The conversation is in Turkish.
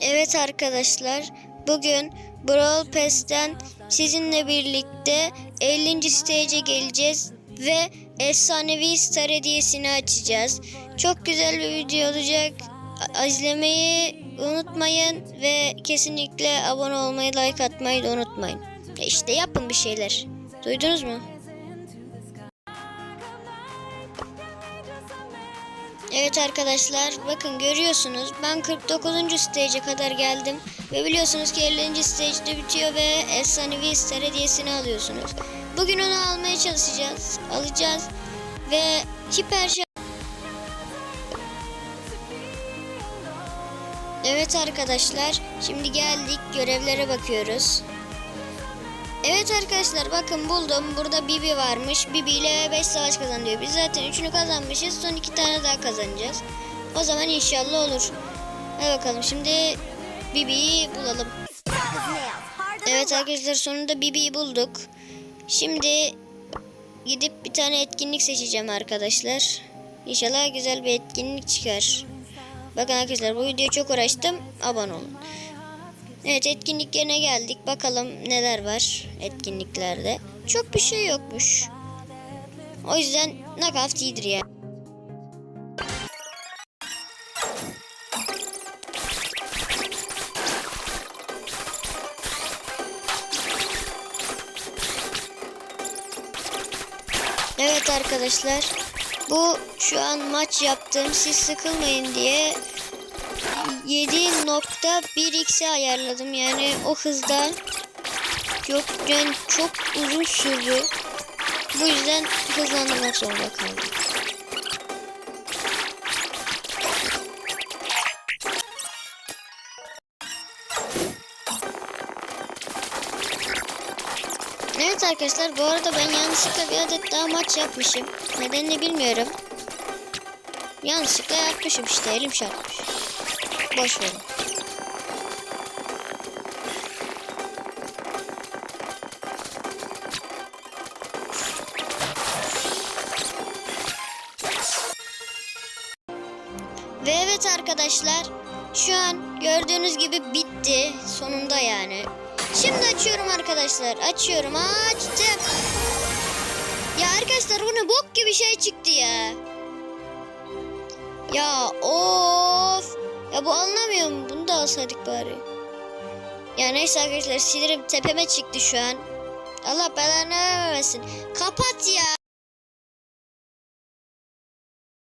Evet arkadaşlar, bugün Brawl Pass'ten sizinle birlikte 50. stage'e geleceğiz ve efsanevi star hediyesini açacağız. Çok güzel bir video olacak. İzlemeyi unutmayın ve kesinlikle abone olmayı, like atmayı da unutmayın. İşte yapın bir şeyler. Duydunuz mu? Evet arkadaşlar bakın görüyorsunuz ben 49. stage'e kadar geldim ve biliyorsunuz ki 50. stage'de bitiyor ve efsanevi star hediyesini alıyorsunuz. Bugün onu almaya çalışacağız, alacağız ve hiper Evet arkadaşlar şimdi geldik görevlere bakıyoruz. Evet arkadaşlar bakın buldum. Burada Bibi varmış. Bibi ile 5 savaş kazanıyor. Biz zaten 3'ünü kazanmışız. Son 2 tane daha kazanacağız. O zaman inşallah olur. Hadi bakalım şimdi Bibi'yi bulalım. Evet arkadaşlar sonunda Bibi'yi bulduk. Şimdi gidip bir tane etkinlik seçeceğim arkadaşlar. İnşallah güzel bir etkinlik çıkar. Bakın arkadaşlar bu videoya çok uğraştım. Abone olun. Evet etkinliklerine geldik. Bakalım neler var etkinliklerde. Çok bir şey yokmuş. O yüzden knockout iyidir yani. Evet arkadaşlar. Bu şu an maç yaptığım siz sıkılmayın diye 7.1x'e ayarladım. Yani o hızda çok yani çok uzun sürdü. Bu yüzden hızlandırmak zorunda kaldım. Evet arkadaşlar bu arada ben yanlışlıkla bir adet daha maç yapmışım. Nedenini bilmiyorum. Yanlışlıkla yapmışım işte elim çarpmış. Boş. Ve evet arkadaşlar şu an gördüğünüz gibi bitti sonunda yani. Şimdi açıyorum arkadaşlar. Açıyorum açtım. Ya arkadaşlar bu ne bok gibi şey çıktı ya. Ya of. Ya bu anlamıyor mu? Bunu da alsaydık bari. Ya neyse arkadaşlar sinirim tepeme çıktı şu an. Allah belanı vermesin. Kapat ya.